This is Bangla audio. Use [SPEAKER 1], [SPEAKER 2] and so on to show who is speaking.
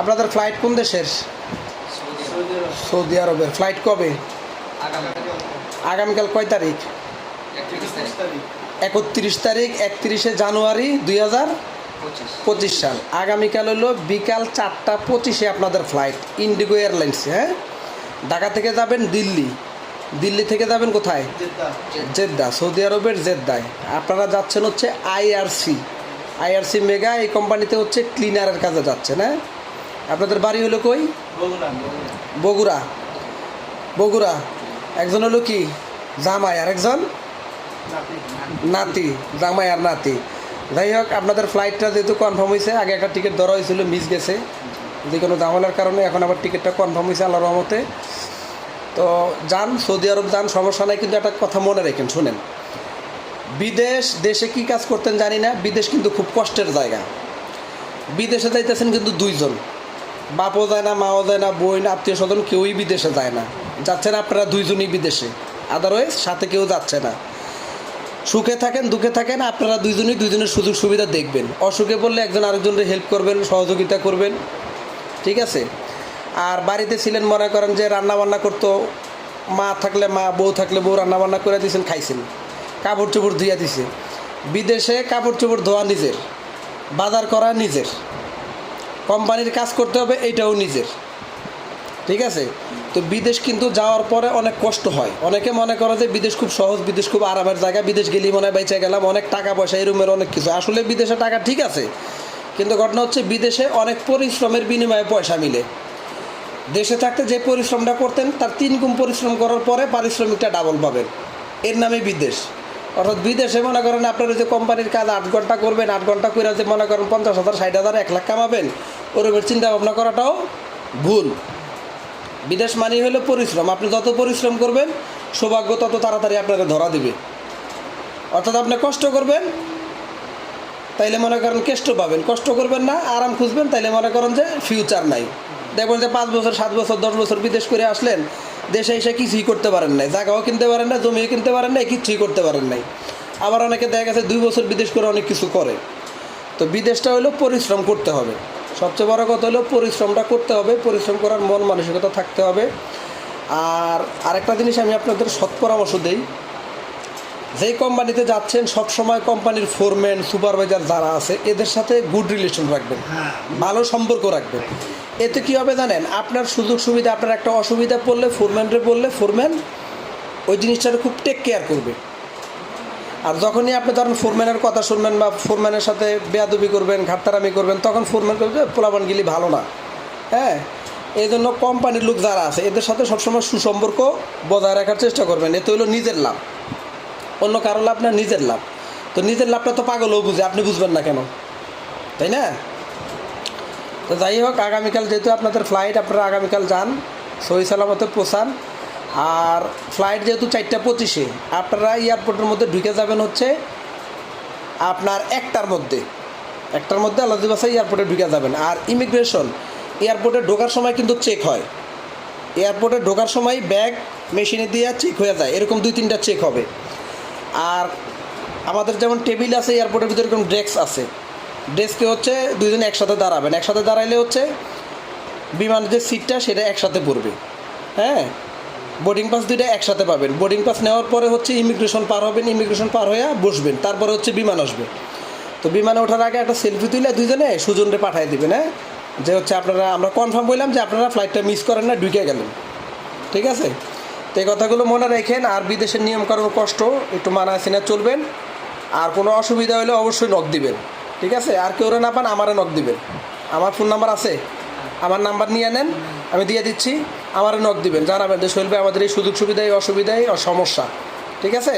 [SPEAKER 1] আপনাদের ফ্লাইট কোন দেশের? সৌদি আরবের। ফ্লাইট কবে? আগামীকাল কয় তারিখ? একত্রিশ তারিখ, একত্রিশে জানুয়ারি দুই হাজার পঁচিশ সাল। আগামীকাল হলো বিকাল চারটা পঁচিশে আপনাদের ফ্লাইট ইন্ডিগো এয়ারলাইন্স হ্যাঁ? ঢাকা থেকে যাবেন দিল্লি। দিল্লি থেকে যাবেন কোথায়? জেদ্দা। সৌদি আরবের জেদ্দায়। আপনারা যাচ্ছেন হচ্ছে আইআরসি আইআরসি মেগা, এই কোম্পানিতে হচ্ছে ক্লিনারের কাজে যাচ্ছেন হ্যাঁ? আপনাদের বাড়ি হলো কই? বগুড়া বগুড়া। একজন হলো কি? জামাই আর একজন নাতি জামাই আর নাতি। যাই হোক আপনাদের ফ্লাইটটা যেহেতু কনফার্ম হয়েছে আগে একটা টিকিট ধরা হয়েছিল মিস গেছে। যে কোনো ঝামেলার কারণে এখন আবার টিকিটটা কনফার্ম হয়েছে আল্লাহ রহমতে। তো যান সৌদি আরব যান সমস্যা নাই কিন্তু একটা কথা মনে রাখেন শুনেন। বিদেশ দেশে কি কাজ করতেন জানি না বিদেশ কিন্তু খুব কষ্টের জায়গা। বিদেশে যাইতেছেন কিন্তু দুইজন। বাপও যায় না, মাও যায় না বোন আত্মীয় স্বজন কেউই বিদেশে যায় না। যাচ্ছেন আপনারা দুইজনই বিদেশে। আদারওয়াইজ সাথে কেউ যাচ্ছে না। সুখে থাকেন, দুঃখে থাকেন, আপনারা দুইজনই দুইজনের সুযোগ সুবিধা দেখবেন। অসুখে বললে একজন আরেকজনের হেল্প করবেন, সহযোগিতা করবেন। ঠিক আছে? আর বাড়িতে ছিলেন, মনে করেন যে রান্না বান্না করতো। মা থাকলে মা, বউ থাকলে বউ রান্না বান্না করে দিয়েছেন খাইছেন। কাপড় চোপড় ধুইয়া দিছে। বিদেশে কাপড় চোপড় ধোয়া নিজের। বাজার করা নিজের। কোম্পানির কাজ করতে হবে এইটাও নিজের। ঠিক আছে? তো বিদেশ কিন্তু যাওয়ার পরে অনেক কষ্ট হয়। অনেকে মনে করে যে বিদেশ খুব সহজ, বিদেশ খুব আরামের জায়গা, বিদেশ গেলেই মনে হয় বেঁচে গেলাম, অনেক টাকা পয়সা, এই রুমের অনেক কিছু। আসলে বিদেশে টাকা ঠিক আছে, কিন্তু ঘটনা হচ্ছে বিদেশে অনেক পরিশ্রমের বিনিময়ে পয়সা মিলে। দেশে থাকতে যে পরিশ্রমটা করতেন, তার তিন গুণ পরিশ্রম করার পরে পারিশ্রমিকটা ডাবল পাবেন। এর নামে বিদেশ। অর্থাৎ বিদেশে মনে করেন আপনারা যে কোম্পানির কাজ আট ঘণ্টা করবেন, আট ঘণ্টা করে যে মনে করেন পঞ্চাশ হাজার, ষাট হাজার, এক লাখ কামাবেন, ওরকমের চিন্তা ভাবনা করাটাও ভুল। বিদেশ মানেই হলো পরিশ্রম। আপনি যত পরিশ্রম করবেন, সৌভাগ্য তত তাড়াতাড়ি আপনাকে ধরা দিবে। অর্থাৎ আপনি কষ্ট করবেন, তাইলে মনে করেন কেষ্ট পাবেন। কষ্ট করবেন না, আরাম খুঁজবেন, তাইলে মনে করেন যে ফিউচার নাই। দেখবেন যে পাঁচ বছর, সাত বছর, দশ বছর বিদেশ করে আসলেন দেশে এসে কিছুই করতে পারেন নাই, জায়গাও কিনতে পারেন না জমিও কিনতে পারেন নাই কিছুই করতে পারেন নাই। আবার অনেকে দেখা গেছে দুই বছর বিদেশ করে অনেক কিছু করে। তো বিদেশটা হলো পরিশ্রম করতে হবে। সবচেয়ে বড় কথা হলো পরিশ্রমটা করতে হবে, পরিশ্রম করার মন মানসিকতা থাকতে হবে। আর আরেকটা জিনিস আমি আপনাদের সৎ পরামর্শ দিই যেই কোম্পানিতে যাচ্ছেন সব সময় কোম্পানির ফোরম্যান সুপারভাইজার যারা আছে এদের সাথে গুড রিলেশন রাখবেন ভালো সম্পর্ক রাখবেন। এতে কী হবে জানেন? আপনার সুযোগ সুবিধা আপনার একটা অসুবিধা পড়লে ফোরম্যানরে বললে ফোরম্যান ওই জিনিসটার খুব টেক কেয়ার করবে। আর যখনই আপনি ধরেন ফোরম্যানের কথা শুনবেন বা ফোরম্যানের সাথে বেয়াদবি করবেন ঘাটতারামি করবেন তখন ফোরম্যান করবে পোলাবান গিলি ভালো না। হ্যাঁ? এই জন্য কোম্পানির লোক যারা আছে এদের সাথে সবসময় সুসম্পর্ক বজায় রাখার চেষ্টা করবেন। এতে হলো নিজের লাভ। অন্য কারও লাভ না, নিজের লাভ। তো নিজের লাভটা তো পাগলও বুঝে, আপনি বুঝবেন না কেন? তাই না? তো যাই হোক, আগামীকাল যেহেতু আপনাদের ফ্লাইট আপনারা আগামীকাল যান, সহি সালামতে পৌঁছান। আর ফ্লাইট যেহেতু চারটা পঁচিশে, আপনারা এয়ারপোর্টের মধ্যে ঢুকে যাবেন হচ্ছে আপনার একটার মধ্যে। একটার মধ্যে আলাদা বাসায় এয়ারপোর্টে ঢুকে যাবেন। আর ইমিগ্রেশন এয়ারপোর্টে ঢোকার সময় কিন্তু চেক হয়। এয়ারপোর্টে ঢোকার সময় ব্যাগ মেশিনে দিয়ে চেক হয়ে যায়। এরকম দুই তিনটা চেক হবে। আর আমাদের যেমন টেবিল আছে, এয়ারপোর্টের ভিতরে এরকম ডেস্ক আছে। ডেস্কে হচ্ছে দুজনে একসাথে দাঁড়াবেন। একসাথে দাঁড়াইলে হচ্ছে বিমানের যে সিটটা, সেটা একসাথে পড়বে। হ্যাঁ? বোর্ডিং পাস দুইটা একসাথে পাবেন। বোর্ডিং পাস নেওয়ার পরে হচ্ছে ইমিগ্রেশন পার হবেন, ইমিগ্রেশন পার হয়ে বসবেন। তারপরে হচ্ছে বিমান আসবে। তো বিমানে ওঠার আগে একটা সেলফি তুলে দুইজনে সুজনরে পাঠিয়ে দেবেন হ্যাঁ? যে হচ্ছে আপনারা, আমরা কনফার্ম বললাম যে আপনারা ফ্লাইটটা মিস করেন না ঢুকে গেলেন। ঠিক আছে? তো এই কথাগুলো মনে রেখেন, আর বিদেশের নিয়মকানুন কষ্ট একটু মানা সিনা চলবেন। আর কোনো অসুবিধা হলে অবশ্যই নখ দিবেন, ঠিক আছে? আর কেউ না পান, আমারে নখ দিবেন। আমার ফোন নাম্বার আছে, আমার নাম্বার নিয়ে নেন, আমি দিয়ে দিচ্ছি, আমারে নক দিবেন। জানাবেন যে, শৈল আমাদের এই সুযোগ সুবিধা এই অসুবিধায় সমস্যা ঠিক আছে?